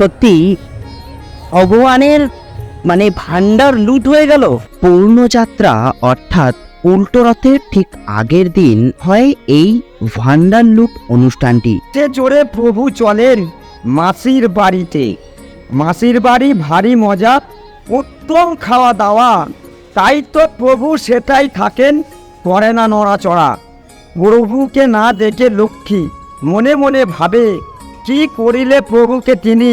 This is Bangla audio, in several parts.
সত্যি ভগবানের মানে ভান্ডার লুট হয়ে গেল। পূর্ণযাত্রা অর্থাৎ উল্টো রথের ঠিক আগের দিন হয় এই ভান্ডার লুট অনুষ্ঠানটি। সে জোরে প্রভু চলেন মাসির বাড়িতে। মাসির বাড়ি ভারী মজা উত্তম খাওয়া দাওয়া তাই তো প্রভু সেটাই থাকেন করে না নড়াচড়া। প্রভুকে না দেখে লক্ষ্মী মনে মনে ভাবে কি করিলে প্রভুকে তিনি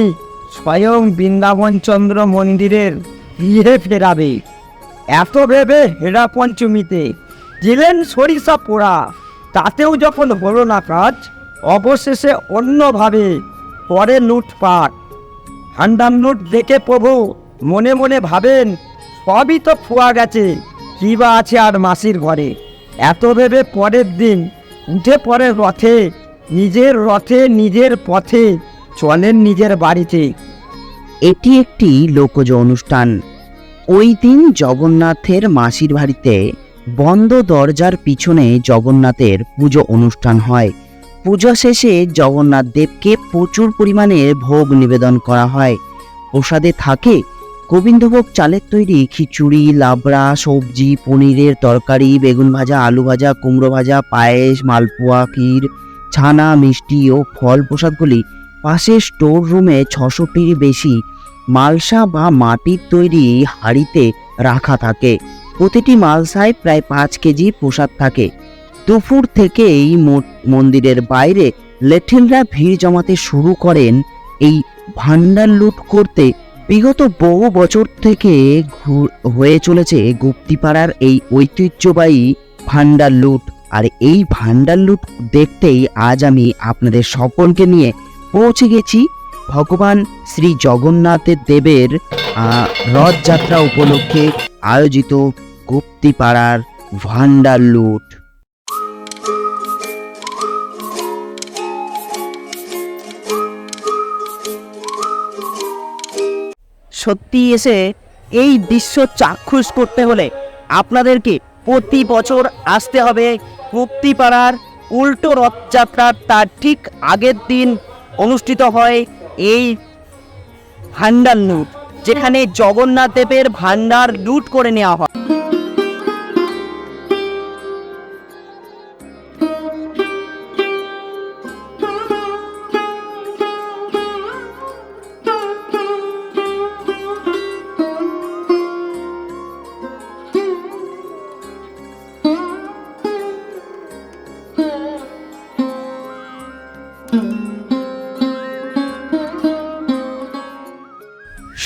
স্বয়ং বৃন্দাবনচন্দ্র মন্দিরের গৃহে ফেরাবে? এত ভেবে হেরা পঞ্চমীতে দিলেন সরিষা পোড়া। তাতেও যখন হলো না কাজ, অবশেষে অন্যভাবে পরে লুটপাট হান্ডান লুট দেখে প্রভু মনে মনে ভাবেন, সবই তো ফুয়া গেছে, কী বা আছে আর মাসির ঘরে। এত ভেবে পরের দিন উঠে পরে রথে নিজের রথে, নিজের পথে, চলেন নিজের বাড়িতে। এটি একটি লোকজ অনুষ্ঠান। ওই দিন জগন্নাথের মাসির বাড়িতে বন্ধ দরজার পিছনে জগন্নাথের পুজো অনুষ্ঠান হয়। পুজো শেষে জগন্নাথ দেবকে প্রচুর পরিমাণে ভোগ নিবেদন করা হয়। প্রসাদে থাকে গোবিন্দভোগ চালের তৈরি খিচুড়ি, লাবড়া, সবজি, পনিরের তরকারি, বেগুন ভাজা, আলু ভাজা, কুমড়ো ভাজা, পায়েস, মালপোয়া, ক্ষীর ছানা, মিষ্টি ও ফল প্রসাদগুলি পাশের স্টোর রুমে ছশোটির বেশি মালসা বা মাটির তৈরি হাঁড়িতে রাখা থাকে। প্রতিটি মালসায় প্রায় পাঁচ কেজি প্রসাদ থাকে। দুপুর থেকেই মন্দিরের বাইরে লেঠিনরা ভিড় জমাতে শুরু করেন এই ভান্ডার লুট করতে। বিগত বহু বছর থেকে হয়ে চলেছে গুপ্তিপাড়ার এই ঐতিহ্যবাহী ভান্ডার লুট। আর এই ভান্ডার লুট দেখতেই আজ আমি আপনাদের সকলকে নিয়ে পৌঁছে গেছি ভগবান শ্রী জগন্নাথের দেবের রথযাত্রা উপলক্ষে আয়োজিত গুপ্তিপাড়ার ভান্ডার লুট। সত্যি এসে এই দৃশ্য চাক্ষুষ করতে হলে আপনাদেরকে প্রতি বছর আসতে হবে গুপ্তিপাড়ার উল্টো রথযাত্রার তার ঠিক আগের দিন অনুষ্ঠিত হয় এই ভান্ডার লুট, যেখানে জগন্নাথ দেবের ভান্ডার লুট করে নেওয়া হয়।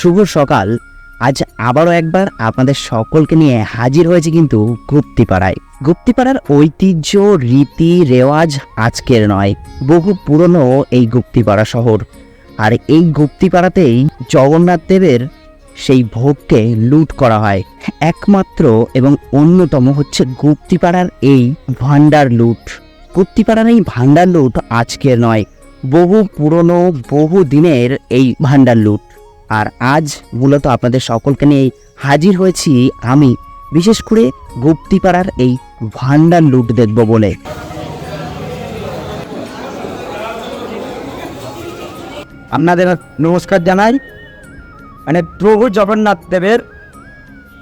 শুভ সকাল। আজ আবারও একবার আপনাদের সকলকে নিয়ে হাজির হয়েছে কিন্তু গুপ্তিপাড়ায়। গুপ্তিপাড়ার ঐতিহ্য, রীতি, রেওয়াজ আজকের নয়, বহু পুরনো এই গুপ্তিপাড়া শহর। আর এই গুপ্তিপাড়াতেই জগন্নাথ দেবের সেই ভোগকে লুট করা হয়। একমাত্র এবং অন্যতম হচ্ছে গুপ্তিপাড়ার এই ভান্ডার লুট। গুপ্তিপাড়ার এই ভান্ডার লুট আজকের নয়, বহু পুরনো, বহু দিনের এই ভান্ডার লুট। আর আজ মূলত আপনাদের সকলকে নিয়ে হাজির হয়েছি আমি, বিশেষ করে গুপ্তিপাড়ার এই ভান্ডার লুট দেখব বলে। আপনাদের নমস্কার জানাই। মানে প্রভু জগন্নাথ দেবের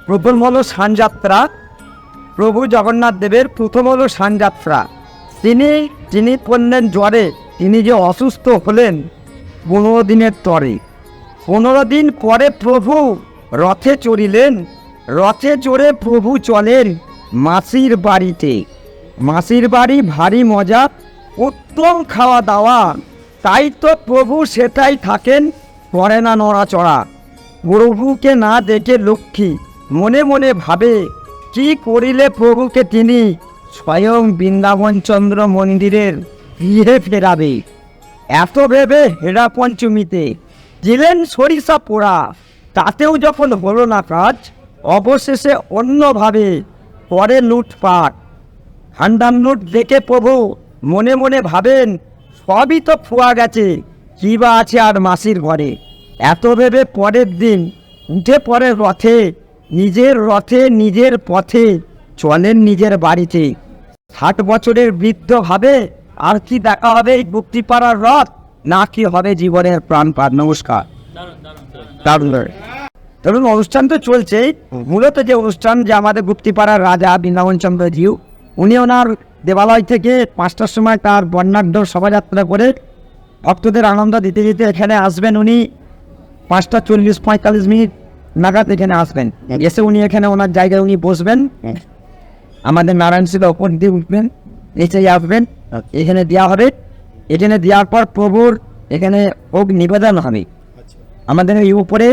প্রথম হলো সানযাত্রা, প্রভু জগন্নাথ দেবের প্রথম হলো সানযাত্রা। তিনি যিনি পড়লেন জ্বরে, তিনি যে অসুস্থ হলেন, পনেরো দিনের তরে। পনেরো দিন পরে প্রভু রথে চড়িলেন। রথে চড়ে প্রভু চলেন মাসির বাড়িতে। মাসির বাড়ি ভারী মজা, উত্তম খাওয়া দাওয়া তাই তো প্রভু সেটাই থাকেন, করে না নড়াচড়া। প্রভুকে না দেখে লক্ষ্মী মনে মনে ভাবে, কি করিলে প্রভুকে তিনি স্বয়ং বৃন্দাবনচন্দ্র মন্দিরের গৃহে ফেরাবে? এত ভেবে হেরা পঞ্চমীতে দিলেন সরিষা পোড়া। তাতেও যখন হলো না কাজ, অবশেষে অন্যভাবে পরে লুটপাট। হান্ডান লুট দেখে প্রভু মনে মনে ভাবেন, সবই তো ফুয়া গেছে, কী বা আছে আর মাসির ঘরে। এত ভেবে পরের দিন উঠে পরে রথে, নিজের রথে, নিজের পথে চলেন নিজের বাড়িতে। ষাট বছরের বৃদ্ধ ভাবে আর কি দেখা হবে এই গুপ্তিপাড়ার রথ? না কি হবে জীবনের প্রাণ পার। নমস্কার। ধরুন অনুষ্ঠান তো চলছে মূলত যে অনুষ্ঠান যে আমাদের গুপ্তিপাড়ার রাজা বৃন্দাবন চন্দ্র জিউ উনি ওনার দেবালয় থেকে পাঁচটার সময় তার বর্ণাঢ্য শোভাযাত্রা করে ভক্তদের আনন্দ দিতে দিতে এখানে আসবেন উনি। পাঁচটা চল্লিশ পঁয়তাল্লিশ মিনিট নাগাদ এখানে আসবেন। এসে উনি এখানে ওনার জায়গায় উনি বসবেন। আমাদের নারায়ণ শিলা ওপর দিয়ে উঠবেন নিচে আসবেন। এখানে দেওয়া হবে। এখানে দেওয়ার পর প্রভুর এখানে ভোগ নিবেদন হবে। আমাদের এই উপরে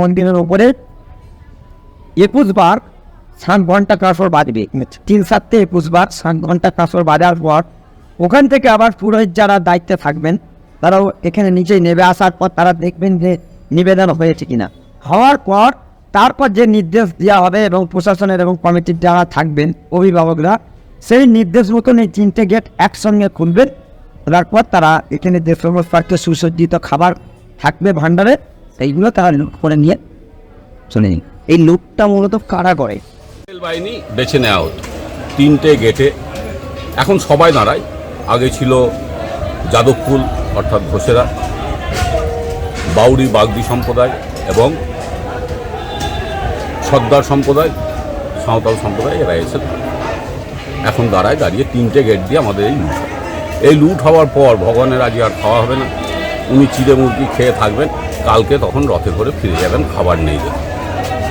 মন্দিরের উপরে একুশ বার সাত ঘণ্টা কাঁসর বাজবে। তিন সাতটা একুশ বার সাত ঘণ্টা কাঁসর বাঁধার পর ওখান থেকে আবার পুরোহিত যারা দায়িত্বে থাকবেন তারাও এখানে নিচেই নেবে। আসার পর তারা দেখবেন যে নিবেদন হয়েছে কিনা। হওয়ার পর তারপর যে নির্দেশ দেওয়া হবে এবং প্রশাসনের এবং কমিটির যারা থাকবেন অভিভাবকরা সেই নির্দেশ মতন এই তিনটে গেট একসঙ্গে খুলবেন। তারপর তারা এখানে যে সমস্ত একটা সুসজ্জিত খাবার থাকবে ভাণ্ডারে, সেইগুলো তারা লুট করে নিয়ে চলে নিন এই লুটটা মূলত কারা করে? বাহিনী বেছে নেওয়া হতো, তিনটে গেটে। এখন সবাই দাঁড়ায়। আগে ছিল যাদবকুল অর্থাৎ ঘোষেরা বাউরি বাগদি সম্প্রদায় এবং সর্দার সম্প্রদায়, সাঁওতাল সম্প্রদায়, এরা এসে এখন দাঁড়ায়, দাঁড়িয়ে তিনটে গেট দিয়ে আমাদের এই। এই লুট হওয়ার পর ভগবানের আজকে আর খাওয়া হবে না। উনি চিড়ে মুরগি খেয়ে থাকবেন। কালকে তখন রথে করে ফিরে যাবেন খাবার নেই দেখে।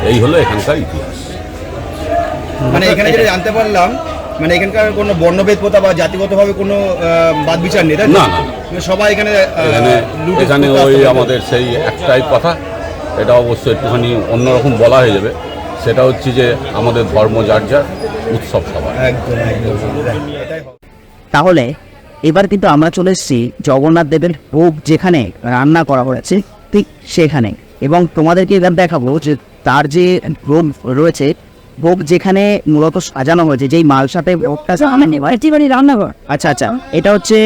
এই হলো এখানকার ইতিহাস। মানে এখানে যেটা জানতে পারলাম মানে এখানকার কোনো বর্ণভেদ প্রথা বা জাতিগতভাবে কোনো বাদ বিচার নেই তাই না, না। মানে সবাই এখানে এখানে এখানে ওই আমাদের সেই একটাই কথা। এটা অবশ্যই একটুখানি অন্যরকম বলা হয়ে যাবে। সেটা হচ্ছে যে আমাদের ধর্ম যার যার উৎসব সবার। তাহলে এবার কিন্তু আমরা চলে এসেছি জগন্নাথ দেবের ভোগ যেখানে রান্না করা হয়েছে ঠিক সেখানে। এবং তোমাদেরকে এবার দেখাবো যে তার যে ভোগ রয়েছে ভোগ যেখানে মূলত সাজানো হয়েছে যেই মালসাতে ভোগটা বাড়ি রান্নাঘর। আচ্ছা আচ্ছা এটা হচ্ছে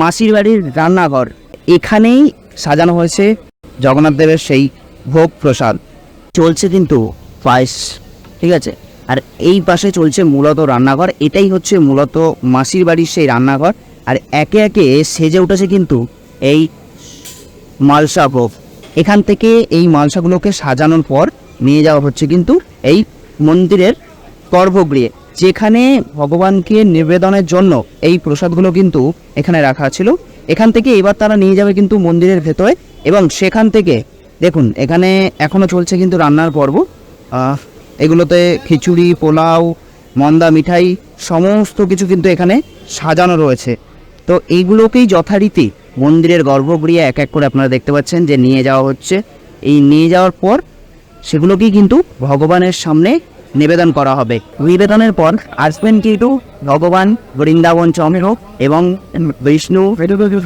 মাসির বাড়ির রান্নাঘর। এখানেই সাজানো হয়েছে জগন্নাথ দেবের সেই ভোগ প্রসাদ। চলছে কিন্তু পায়েস ঠিক আছে? আর এই পাশে চলছে মূলত রান্নাঘর এটাই হচ্ছে মূলত মাসির বাড়ির সেই রান্নাঘর। আর একে একে সেজে উঠেছে কিন্তু এই মালসা ভোগ এখান থেকে এই মালসাগুলোকে সাজানোর পর নিয়ে যাওয়া হচ্ছে কিন্তু এই মন্দিরের গর্ভগৃহে, যেখানে ভগবানকে নিবেদনের জন্য এই প্রসাদগুলো কিন্তু এখানে রাখা ছিল। এখান থেকে এবার তারা নিয়ে যাবে কিন্তু মন্দিরের ভেতরে এবং সেখান থেকে, দেখুন, এখানে এখনও চলছে কিন্তু রান্নার পর্ব। এগুলোতে খিচুড়ি, পোলাও, মন্দা, মিঠাই, সমস্ত কিছু কিন্তু এখানে সাজানো রয়েছে। তো এইগুলোকেই যথারীতি মন্দিরের গর্ভগৃহে এক এক করে আপনারা দেখতে পাচ্ছেন যে নিয়ে যাওয়া হচ্ছে। এই নিয়ে যাওয়ার পর সেগুলোকেই কিন্তু ভগবানের সামনে নিবেদন করা হবে। নিবেদনের পর আসবেন কিন্তু ভগবান বৃন্দাবন চমের হোক এবং বিষ্ণু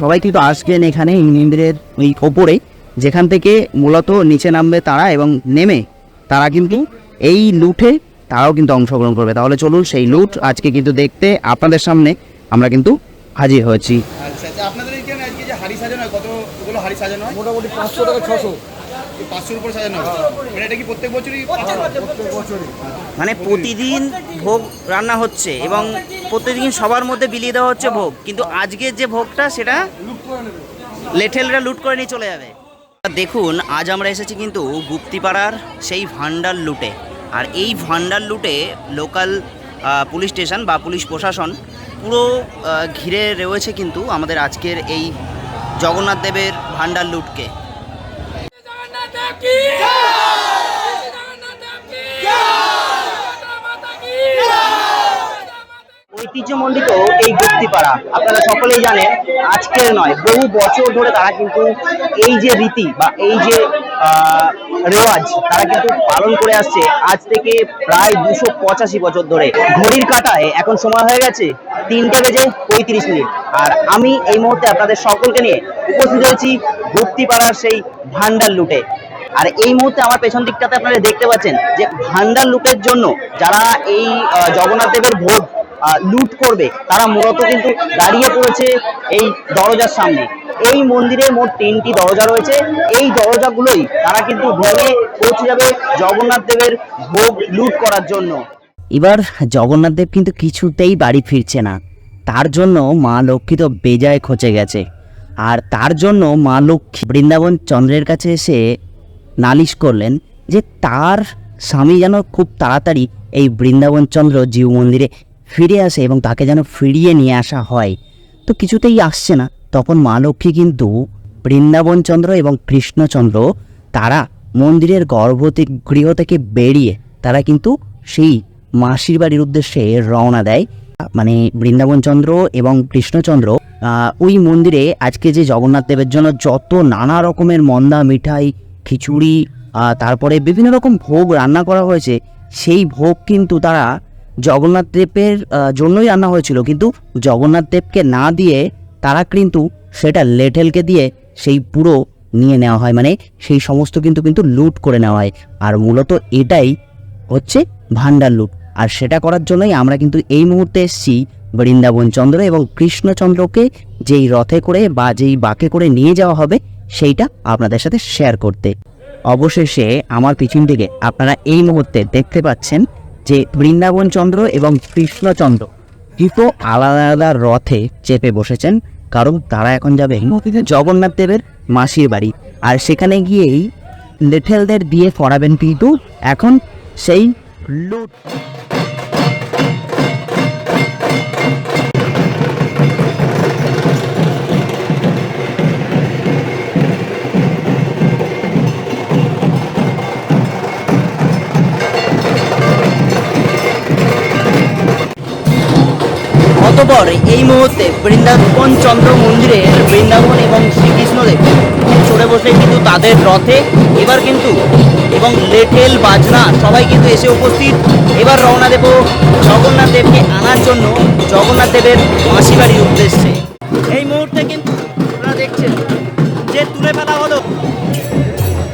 সবাই কিন্তু আসবেন এখানে মন্দিরের ওই ওপরে, যেখান থেকে মূলত নিচে নামবে তারা এবং নেমে তারা কিন্তু এই লুটে তারাও কিন্তু অংশগ্রহণ করবে। তাহলে চলুন সেই লুট আজকে কিন্তু দেখতে আপনাদের সামনে, আমরা কিন্তু হাজির হয়েছি। আচ্ছা আচ্ছা আপনাদের এখানে আজকে যে হাড়ি সাজানো হয় কতগুলো হাড়ি সাজানো হয়? মোটামুটি পাঁচশো টাকা ছশো। পাঁচশোর উপর সাজানো হয়? মানে এটা কি প্রত্যেক বছরই মানে প্রতিদিন ভোগ রান্না হচ্ছে এবং প্রতিদিন সবার মধ্যে বিলিয়ে দেওয়া হচ্ছে ভোগ। কিন্তু আজকের যে ভোগটা সেটা লেঠেলরা লুট করে নিয়ে চলে যাবে। দেখুন আজ আমরা এসেছি কিন্তু গুপ্তিপাড়ার সেই ভান্ডার লুটে। আর এই ভান্ডার লুটে লোকাল পুলিশ স্টেশন বা পুলিশ প্রশাসন পুরো ঘিরে রয়েছে কিন্তু আমাদের আজকের এই জগন্নাথ দেবের ভান্ডার লুটকে। ঐতিহ্যমণ্ডিত এই গুপ্তিপাড়া আপনারা সকলেই জানেন, আজকের নয়, বহু বছর ধরে তারা কিন্তু এই যে রীতি বা এই যে রেওয়াজ তারা কিন্তু পালন করে আসছে আজ থেকে প্রায় দুশো পঁচাশি বছর ধরে। ঘড়ির কাটায় এখন সময় হয়ে গেছে তিনটে বেজে পঁয়ত্রিশ মিনিট। আর আমি এই মুহূর্তে আপনাদের সকলকে নিয়ে উপস্থিত হয়েছি গুপ্তিপাড়ার সেই ভান্ডার লুটে। আর এই মুহূর্তে আমার পেছন দিকটাতে আপনারা দেখতে পাচ্ছেন যে ভান্ডার লুটের জন্য যারা এই জগন্নাথ দেবের আহ, লুট করবে তারা মূলত কিন্তু দাঁড়িয়ে পড়েছে এই দরজার সামনে। এই মন্দিরে মোট তিনটি দরজা রয়েছে। এই দরজাগুলোই তারা কিন্তু ভেঙে পৌঁছে যাবে জগন্নাথ দেবের ভোগ লুট করার জন্য। এবার জগন্নাথ দেব কিন্তু কিছুতেই বাড়ি ফিরছে না। তার জন্য মা লক্ষ্মী তো বেজায় খচে গেছে। আর তার জন্য মা লক্ষ্মী বৃন্দাবন চন্দ্রের কাছে এসে নালিশ করলেন যে তার স্বামী যেন খুব তাড়াতাড়ি এই বৃন্দাবন চন্দ্র জীব মন্দিরে ফিরে আসে এবং তাকে যেন ফিরিয়ে নিয়ে আসা হয়। তো কিছুতেই আসছে না। তখন মা লক্ষ্মী কিন্তু বৃন্দাবনচন্দ্র এবং কৃষ্ণচন্দ্র তারা মন্দিরের গর্ভবতী গৃহ থেকে বেরিয়ে তারা কিন্তু সেই মাসির বাড়ির উদ্দেশ্যে রওনা দেয়। মানে বৃন্দাবন চন্দ্র এবং কৃষ্ণচন্দ্র ওই মন্দিরে আজকে যে জগন্নাথ দেবের জন্য যত নানা রকমের মন্দা, মিঠাই, খিচুড়ি তারপরে বিভিন্ন রকম ভোগ রান্না করা হয়েছে, সেই ভোগ কিন্তু তারা জগন্নাথ দেবের জন্যই রান্না হয়েছিল। কিন্তু জগন্নাথ দেবকে না দিয়ে তারা কিন্তু সেটা লেঠেলকে দিয়ে সেই পুরো নিয়ে নেওয়া হয়। মানে সেই সমস্ত কিন্তু কিন্তু লুট করে নেওয়া হয়। আর মূলত এটাই হচ্ছে ভান্ডার লুট। আর সেটা করার জন্যই আমরা কিন্তু এই মুহূর্তে এসেছি বৃন্দাবন চন্দ্র এবং কৃষ্ণচন্দ্রকে যেই রথে করে বা যেই বাকে করে নিয়ে যাওয়া হবে, সেইটা আপনাদের সাথে শেয়ার করতে। অবশেষে আমার পিছন দিকে আপনারা এই মুহূর্তে দেখতে পাচ্ছেন যে বৃন্দাবন চন্দ্র এবং কৃষ্ণচন্দ্র দুটো আলাদা আলাদা রথে চেপে বসেছেন, কারণ তারা এখন যাবে জগন্নাথ দেবের মাসির বাড়ি। আর সেখানে গিয়েই লিটেলদের দিয়ে ফরাবেন কিন্তু এখন সেই লুট। অতপর এই মুহূর্তে বৃন্দাবন চন্দ্র মন্দিরে বৃন্দাবন এবং শ্রীকৃষ্ণদেব চড়ে বসে কিন্তু তাদের রথে, এবার কিন্তু এবং লেঠেল বাজনা, সবাই কিন্তু এসে উপস্থিত। এবার রওনা দেব জগন্নাথ দেবকে আনার জন্য। জগন্নাথ দেবের মাসি বাড়ির উদ্দেশ্যে। এই মুহূর্তে কিন্তু আপনারা দেখছেন যে তুলে ফেলা হলো।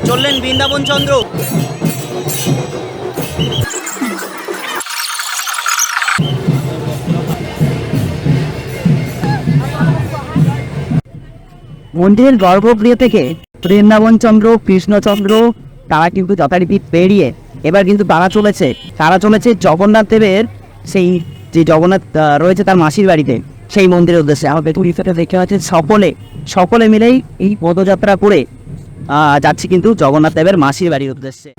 চললেন বৃন্দাবন চন্দ্র। মন্দিরের গর্ভগৃহ থেকে বৃন্দাবন চন্দ্র কৃষ্ণচন্দ্র তারা কিন্তু যথারীতি পেরিয়ে এবার কিন্তু তারা চলেছে। তারা চলেছে জগন্নাথ দেবের সেই যে জগন্নাথ রয়েছে তার মাসির বাড়িতে, সেই মন্দিরের উদ্দেশ্যে। বেতুর ইফেক্টে দেখে আছে সকলে সকলে মিলেই এই পদযাত্রা করে যাচ্ছি কিন্তু জগন্নাথ দেবের মাসির বাড়ির উদ্দেশ্যে।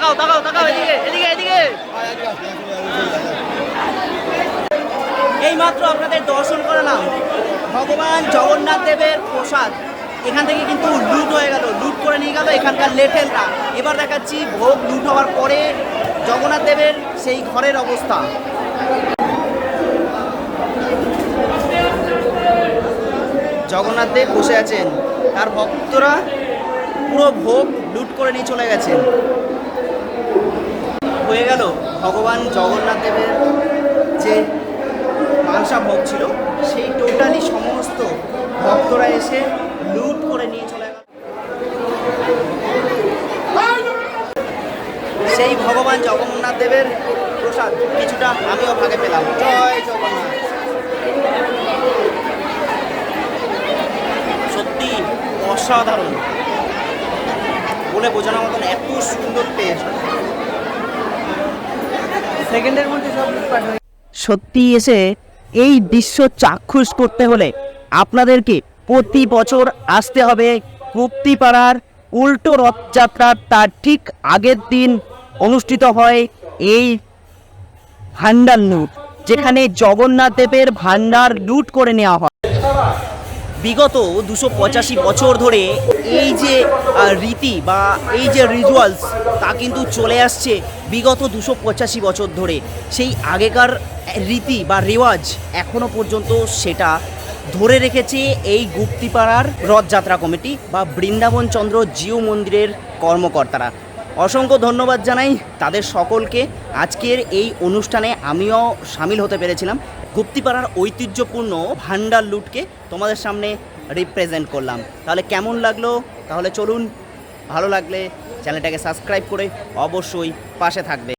তাকাও তাকাও তাকাও, এদিকে এদিকে এদিকে। এই মাত্র আপনাদের দর্শন করালাম ভগবান জগন্নাথ দেবের প্রসাদ। এখান থেকে কিন্তু লুট হয়ে গেল, লুট করে নিয়ে গেল এখানকার লেঠেলরা এবার দেখাচ্ছি ভোগ লুট হওয়ার পরে জগন্নাথ দেবের সেই ঘরের অবস্থা। জগন্নাথ দেব বসে আছেন। তার ভক্তরা পুরো ভোগ লুট করে নিয়ে চলে গেছেন। ভগবান জগন্নাথ দেবের যে মানসা ভোগ ছিল, সেই টোটালি সমস্ত ভক্তরা এসে লুট করে নিয়ে চলে সেই ভগবান জগন্নাথ দেবের প্রসাদ কিছুটা আমিও ভাগে পেলাম। জয় জগন্নাথ। সত্যি অসাধারণ। বলে বোঝানোর মতন এত সুন্দর টেস্ট সেকেন্ডের মধ্যে সব সত্যি এসে এই দৃশ্য চাক্ষুষ করতে হলে আপনাদেরকে প্রতি বছর আসতে হবে মুক্তিপাড়ার উল্টো রথযাত্রার তার ঠিক আগের দিন অনুষ্ঠিত হয় এই ভান্ডার লুট যেখানে জগন্নাথ দেবের ভান্ডার লুট করে নেওয়া হয়। বিগত দুশো পঁচাশি বছর ধরে এই যে রীতি বা এই যে রিচুয়ালস তা কিন্তু চলে আসছে বিগত দুশো পঁচাশি বছর ধরে। সেই আগেকার রীতি বা রেওয়াজ এখনও পর্যন্ত সেটা ধরে রেখেছে এই গুপ্তিপাড়ার রথযাত্রা কমিটি বা বৃন্দাবন চন্দ্র জিও মন্দিরের কর্মকর্তারা। অসংখ্য ধন্যবাদ জানাই তাদের সকলকে। আজকের এই অনুষ্ঠানে আমিও সামিল হতে পেরেছিলাম। গুপ্তিপাড়ার ঐতিহ্যপূর্ণ ভান্ডার লুটকে তোমাদের সামনে রিপ্রেজেন্ট করলাম। তাহলে কেমন লাগল? তাহলে চলুন, ভালো লাগলে চ্যানেলটাকে সাবস্ক্রাইব করে অবশ্যই পাশে থাকবে।